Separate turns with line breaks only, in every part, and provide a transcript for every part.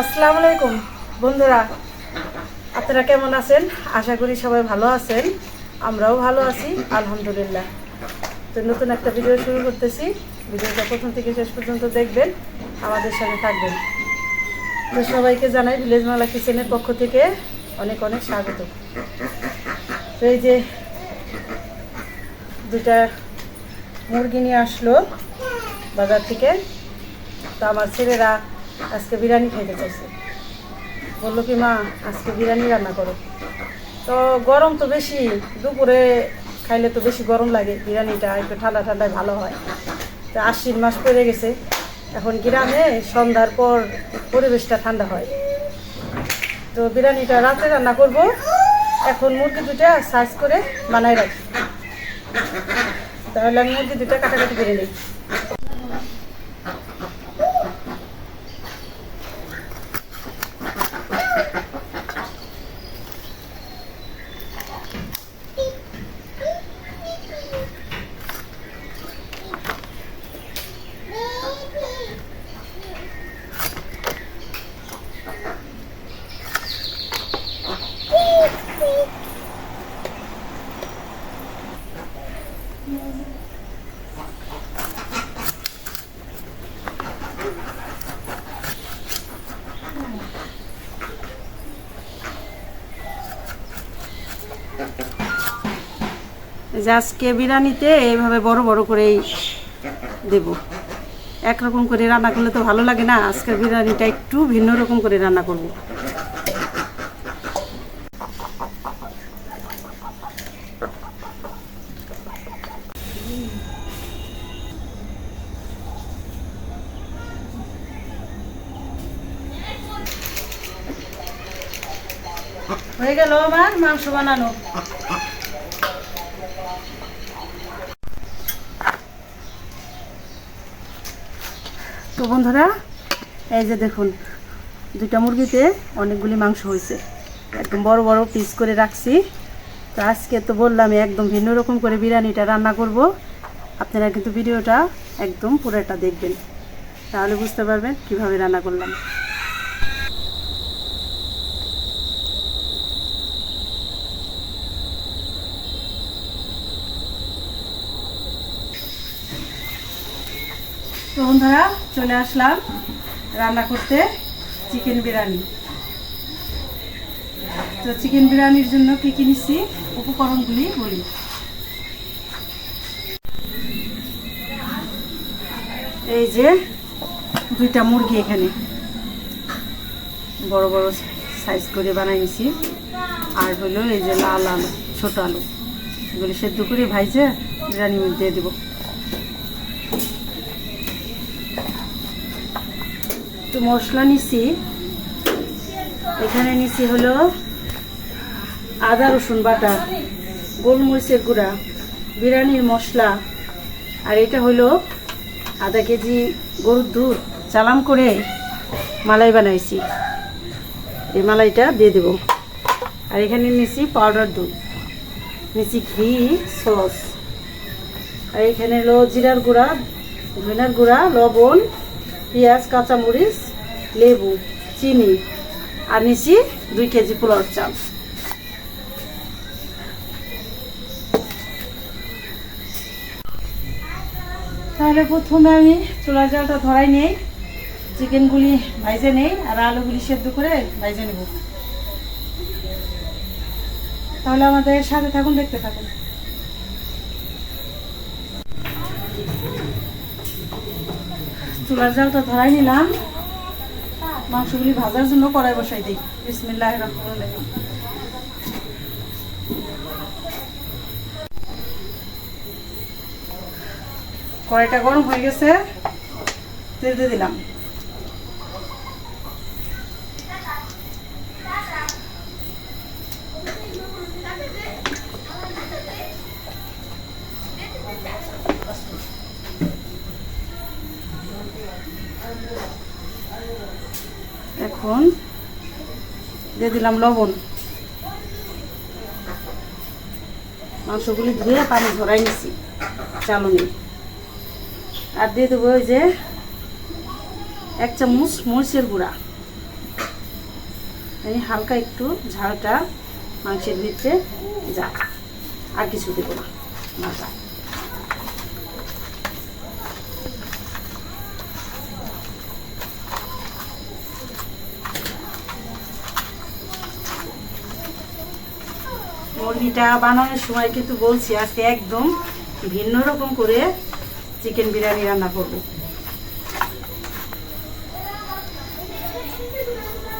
আসসালামু আলাইকুম। বন্ধুরা, আপনারা কেমন আছেন? আশা করি সবাই ভালো আছেন। আমরাও ভালো আছি, আলহামদুলিল্লাহ। তো নতুন একটা ভিডিও শুরু করতেছি। ভিডিওটা প্রথম থেকে শেষ পর্যন্ত দেখবেন, আমাদের সাথে থাকবেন। তো সবাইকে জানাই ভিলেজ মালা কিচেনের পক্ষ থেকে অনেক অনেক স্বাগত। তো এই যে দুটা মুরগি নিয়ে আসলো বাজার থেকে। তো আমার ছেলেরা আজকে বিরিয়ানি খাইতে চাইছে। বলল কি, মা, আজকে বিরিয়ানি রান্না করো। তো গরম তো বেশি, দুপুরে খাইলে তো বেশি গরম লাগে, বিরিয়ানিটা একটু ঠান্ডা ঠান্ডায় ভালো হয়। তো আশ্বিন মাস পড়ে গেছে, এখন গ্রামে সন্ধ্যার পর পরিবেশটা ঠান্ডা হয়। তো বিরিয়ানিটা রাতে রান্না করব, এখন মুরগি দুটা সার্চ করে বানাই রাখি। তাহলে আমি মুরগি দুটা কাটাকাটি করে নিই। আজকে বিরিয়ানিতে এইভাবে বড় বড় করেই দেব। একরকম করে রান্না করলে তো ভালো লাগে না। আজকের বিরিয়ানিটা একটু ভিন্ন রকম করে রান্না করব। হয়ে গেল আমার মাংস বানানো। তো বন্ধুরা, এই যে দেখুন, দুইটা মুরগিতে অনেকগুলি মাংস হয়েছে। একদম বড় বড় পিস করে রাখছি। তো আজকে তো বললাম একদম ভিন্ন রকম করে বিরিয়ানিটা রান্না করব। আপনারা কিন্তু ভিডিওটা একদম পুরোটা দেখবেন। তাহলে বুঝতে পারবেন কীভাবে রান্না করলাম। তো বন্ধুরা, চলে আসলাম রান্না করতে, চিকেন বিরিয়ানি। তো চিকেন বিরিয়ানির জন্য কী কী নিচ্ছি উপকরণগুলি বলি। এই যে, দুইটা মুরগি এখানে। বড় বড় সাইজ করে বানাই নিছি। আর হলো এই যে লাল আলু, ছোট আলু। এগুলি সেদ্ধ করে ভাইজে বিরিয়ানি দিয়ে দেবো। একটু মশলা নিছি। এখানে নিছি হলো আদা, রসুন বাটা, গোলমরিচের গুঁড়া, বিরিয়ানির মশলা, আর এটা হলো আধা কেজি গরুর দুধ। চালাম করে মালাই বানাইছি। এই মালাইটা দিয়ে দেব। আর এখানে নিছি পাউডার দুধ। নিছি ঘি, সস। আর এখানে হলো জিরার গুঁড়া, ধনিয়ার গুঁড়া, লবণ পেঁয়াজ, কাঁচামরিচ, লেবু, চিনি, আর নিছি দুই কেজি পোলাওর চাল। তাহলে প্রথমে আমি চুলার জালটা ধরাই নেই, চিকেনগুলি ভাইজে নেই, আর আলুগুলি সেদ্ধ করে ভাইজে নেব। তাহলে আমাদের সাথে থাকুন, দেখতে থাকুন। চুলার জালটা ধরাই নিলাম। মাংসগুলি ভাজার জন্য কড়াই বসাই দিই। বিসমিল্লাহ রহমান কড়াইটা গরম হয়ে গেছে। তেল দিয়ে দিলাম। এখন দিয়ে দিলাম লবণ। মাংসগুলি ধুয়ে পানি ঝরাই নিছি চালনি। আর দিয়ে দেবো ওই যে এক চামচ মরিচের গুঁড়া। এই হালকা একটু ঝালটা মাংসের ভিতরে যাক আর কিছু দেবো না ভাজা মুরগিটা বানানোর সময় কিন্তু বলছি, আজকে একদম ভিন্ন রকম করে চিকেন বিরিয়ানি রান্না করব।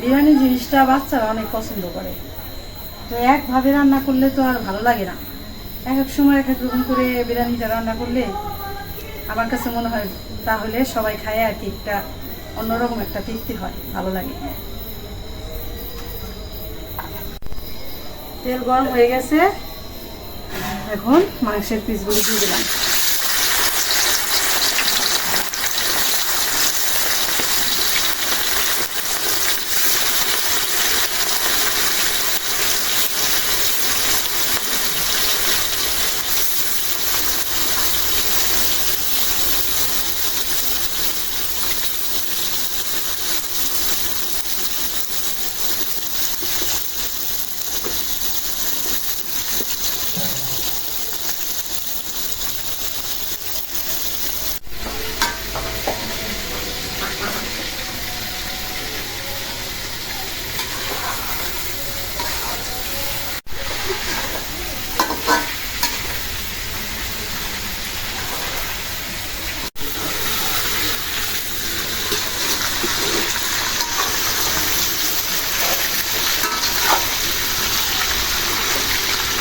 বিরিয়ানি জিনিসটা বাচ্চারা অনেক পছন্দ করে। তো একভাবে রান্না করলে তো আর ভালো লাগে না। এক এক সময় এক এক রকম করে বিরিয়ানিটা রান্না করলে আমার কাছে মনে হয় তাহলে সবাই খায় আর কি একটা অন্যরকম একটা তৃপ্তি হয়, ভালো লাগে। তেল গরম হয়ে গেছে। এখন মাংসের পিসগুলি দিয়ে দিলাম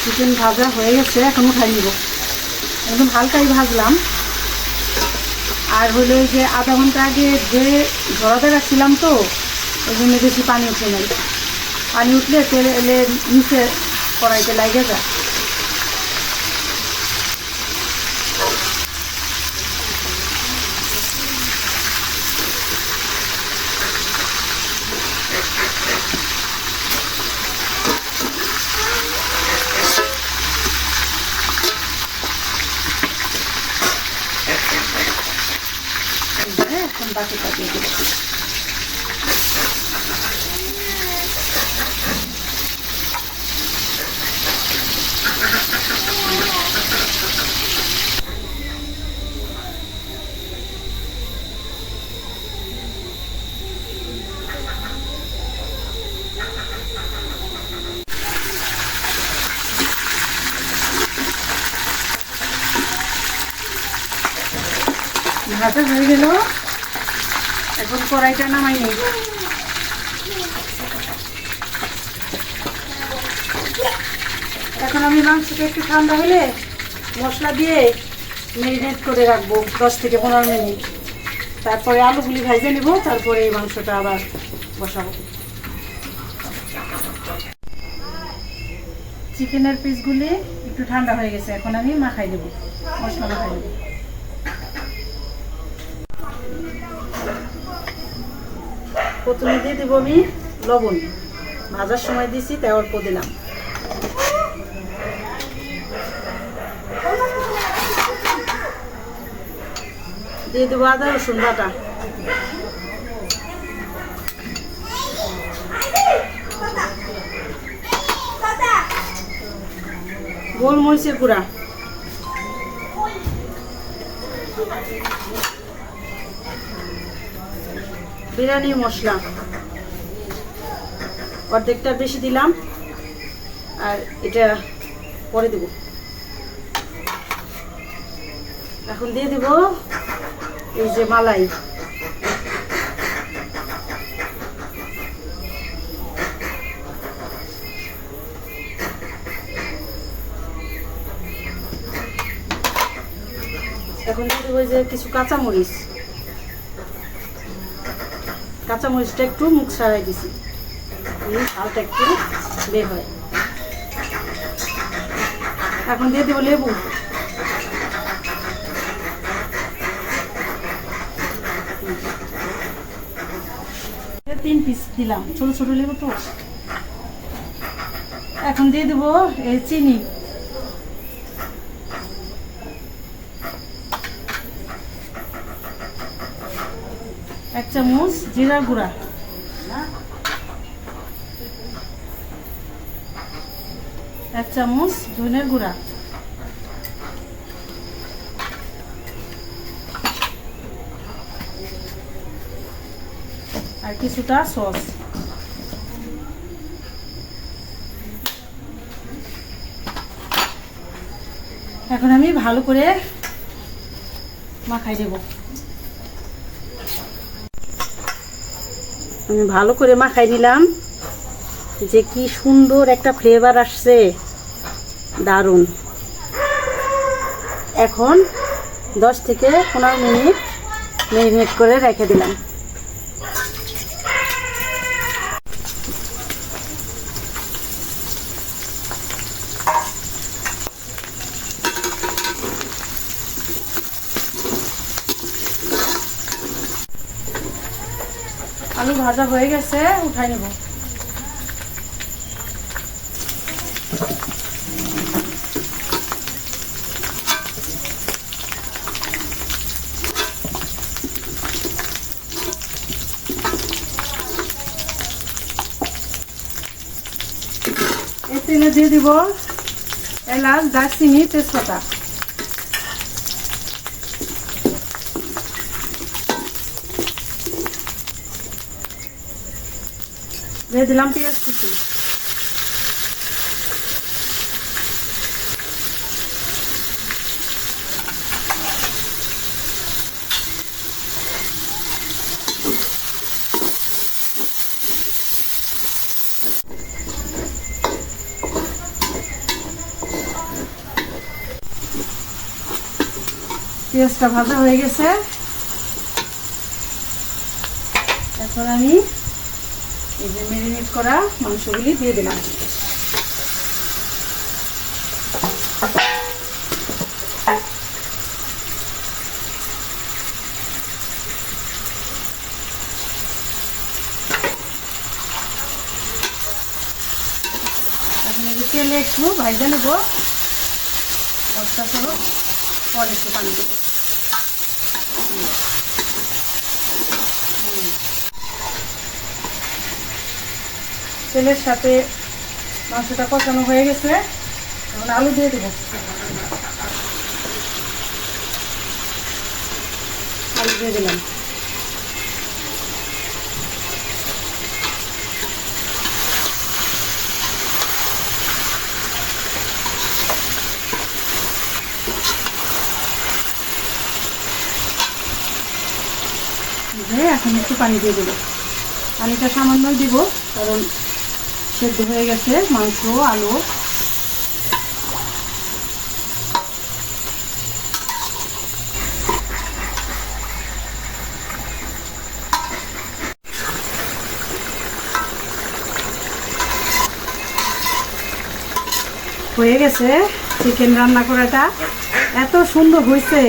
চিকেন ভাজা হয়ে গেছে, এখন উঠাই নিব। একদম হালকাই ভাজলাম। আর হলো যে আধা ঘণ্টা আগে যে ঝরাতে রাখছিলাম তো, ওই জন্য বেশি পানি উঠে নাই। পানি উঠলে তেলে নিচে কড়াইতে লাগে যায় এইবারে এখন বাকিটা দিয়ে দেবো ভাজা হয়ে গেল এখন কড়াইটা নামাই নেই এখন আমি মাংসটা একটু ঠান্ডা হলে মশলা দিয়ে মেরিনেট করে রাখব দশ থেকে পনেরো মিনিট। তারপরে আলুগুলি ভেজে নেব, তারপরে এই মাংসটা আবার বসাবো। চিকেনের পিসগুলি একটু ঠান্ডা হয়ে গেছে, এখন আমি মাখাই দেবো, মশলা মাখাই দেবো। প্রথমে দিয়ে দেবো আমি লবণ। ভাজার সময় দিছি, তাই অল্প দিলাম। দিয়ে দেবো আদা, রসুন বাটা। গোলমরিচের গুঁড়া। বিরিয়ানি, মশলা। অর্ধেকটা বেশি দিলাম, আর এটা পরে দেব। এখন দিয়ে দেব এই যে মালাই। এখন দিয়ে দেবো যে কিছু কাঁচামরিচ। কাঁচামরিচটা একটু মুখ সারাই দিছি। ঝালটা একটু বের হয়। এখন দিয়ে দেবো লেবু। তিন পিস দিলাম, ছোট ছোট লেবু তো। এখন দিয়ে দেবো এই চিনি। এক চামচ জিরা গুঁড়া। এক চামচ ধনের গুঁড়া। আর কিছুটা সস। এখন আমি ভালো করে মাখাই দেবো। আমি ভালো করে মাখাই নিলাম। যে কি সুন্দর একটা ফ্লেভার আসছে। দারুণ। এখন দশ থেকে পনেরো মিনিট মেরিনেট করে রেখে দিলাম আলু ভাজা হয়ে গেছে উঠাই নেব। তেলে দিয়ে দিব এলাচ দারচিনি তেজপাতা। দিয়ে দিলাম পেঁয়াজ কুচি পেঁয়াজটা ভাজা হয়ে গেছে। এখন আমি এই যে ম্যারিনেট করা মাংসগুলি দিয়ে দিলাম। তেলে একটু ভাজা নেব। মশলা সহ পরে একটু পানি দেবো। তেলের সাথে মাংসটা কষানো হয়ে গেছে। এখন আলু দিয়ে দেবো। আলু দিয়ে দিলাম। এখন একটু পানি দিয়ে দেবো। পানিটা সামান্য দিব, কারণ সেদ্ধ হয়ে গেছে, মাংস, আলু। হয়ে গেছে চিকেন রান্না করাটা। এত সুন্দর হয়েছে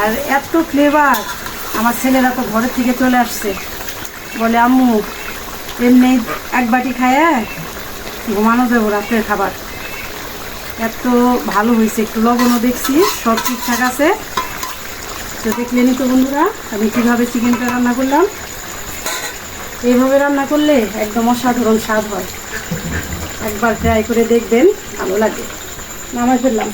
আর এত ফ্লেভার আমার ছেলেরা তো ঘরের থেকে চলে আসছে। বলে, আম্মু এমনি এক বাটি খায় ঘুমানো দেবো রাত্রের খাবার। এত ভালো হয়েছে, একটু লবণও দেখছি, সব ঠিকঠাক আছে। তো দেখলেনি তো বন্ধুরা, আমি কীভাবে চিকেনটা রান্না করলাম। এইভাবে রান্না করলে একদম অসাধারণ স্বাদ হয়। একবার ট্রাই করে দেখবেন, ভালো লাগে। নামাজ ফেললাম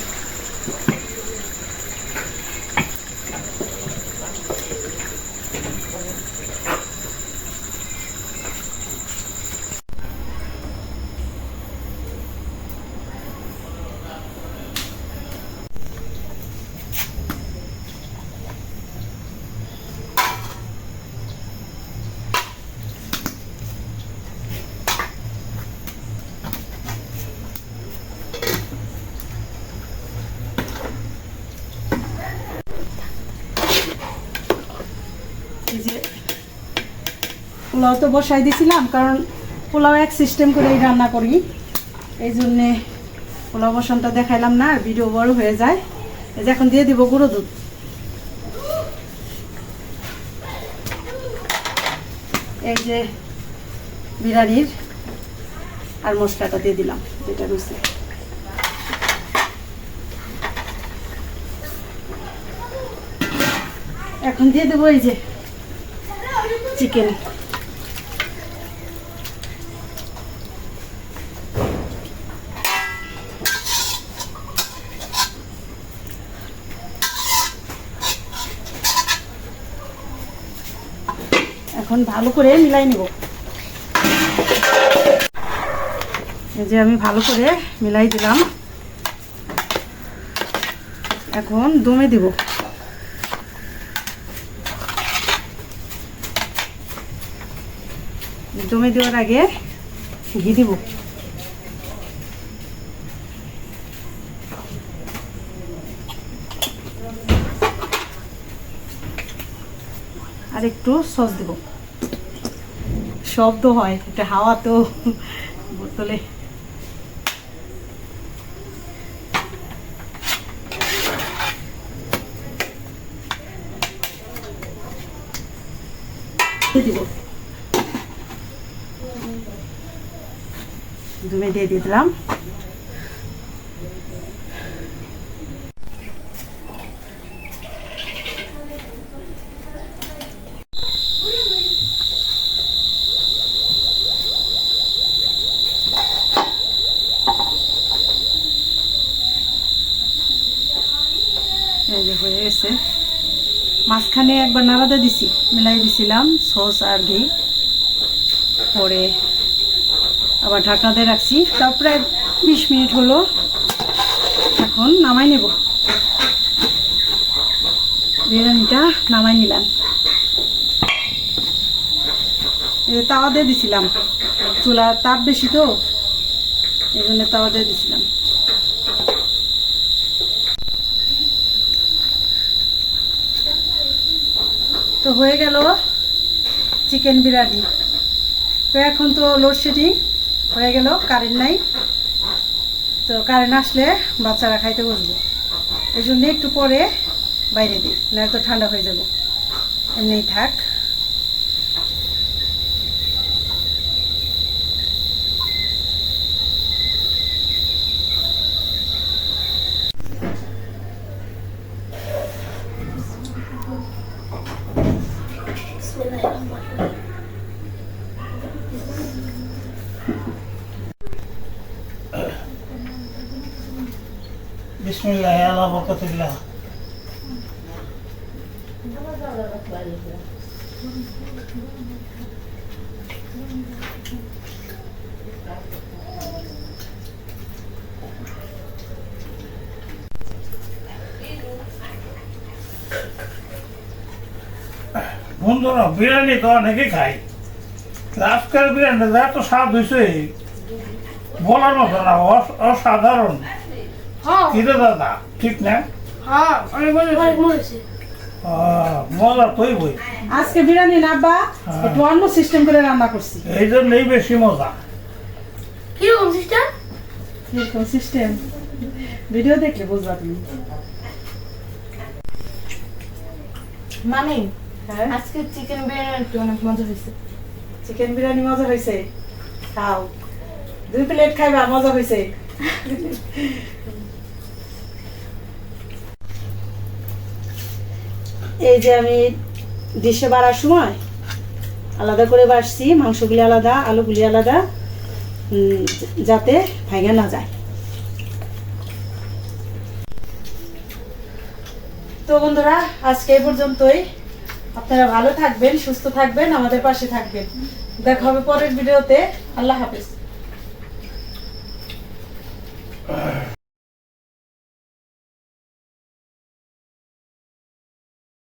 এই যে পোলাও তো বসাই দিছিলাম, কারণ পোলাও এক সিস্টেম করেই রান্না করি। এই জন্যে পোলাও বসানটা দেখাইলাম না, আর ভিডিও বড় হয়ে যায়। এই যে এখন দিয়ে দিব গুঁড়ো দুধ। এই যে বিরিয়ানির আর মশলাটা দিয়ে দিলাম, যেটা রয়েছে। এখন দিয়ে দেবো এই যে চিকেন এখন ভালো করে মিলাই নিব। এই যে আমি ভালো করে মিলাই দিলাম। এখন দমে দিব। দমে দেওয়ার আগে ঘি দিব। আর একটু সস দেব। শব্দ হয় একটা হাওয়া তো বোতলে। দুমে দিয়ে দিলাম এই যে হয়ে গেছে মাঝখানে একবার নাড়াতে দিছি, মিলাই দিছিলাম, সস আর ঘি। পরে আবার ঢাকনা দিয়ে রাখছি তারপরে বিশ মিনিট হলো। এখন নামাই নেব। বিরিয়ানিটা নামাই নিলাম। তাওয়া দিয়ে দিছিলাম। চুলা তাপ বেশি তো, এই জন্য তাওয়া দিয়ে দিছিলাম। তো হয়ে গেল চিকেন বিরিয়ানি। তো এখন তো লোডশেডিং হয়ে গেল কারেন্ট নাই। তো কারেন্ট আসলে বাচ্চারা খাইতে বসবো। এই জন্য একটু পরে বাইরে দিই না তো ঠান্ডা হয়ে যাব। এমনিই থাক।
বিসমিল্লাহ আল্লাহ বরকতুল্লাহ বন্ধুরা, বিরিয়ানি তো অনেকে খাই আজকের বিরিয়ানি তো স্বাদ হয়েছে বলার মতো না অসাধারণ। কিরে দাদা? ঠিক না?
হ্যাঁ
আজকে বিরিয়ানি না বা
হ্যাঁ।
একটু অন্য সিস্টেম করে রান্না করছি।
এই জন্যই বেশি মজা।
কীরকম সিস্টার
এরকম সিস্টেম ভিডিও দেখলে বুঝবা তুমি।
মানে
হ্যাঁ?
আজকে চিকেন বিরিয়ানি অনেক মজা হয়েছে।
চিকেন বিরিয়ানি মজা হয়েছে? খাও। দুই প্লেট খাইবা মজা হয়েছে। এই যে আমি ডিশে বাড়ার সময় আলাদা করে বাড়ছি, মাংসগুলি আলাদা, আলুগুলি আলাদা যাতে ভাঙা না যায়। তো বন্ধুরা, আজকে এই পর্যন্তই। আপনারা ভালো থাকবেন, সুস্থ থাকবেন, আমাদের পাশে থাকবেন। দেখা হবে পরের ভিডিওতে। আল্লাহ হাফেজ।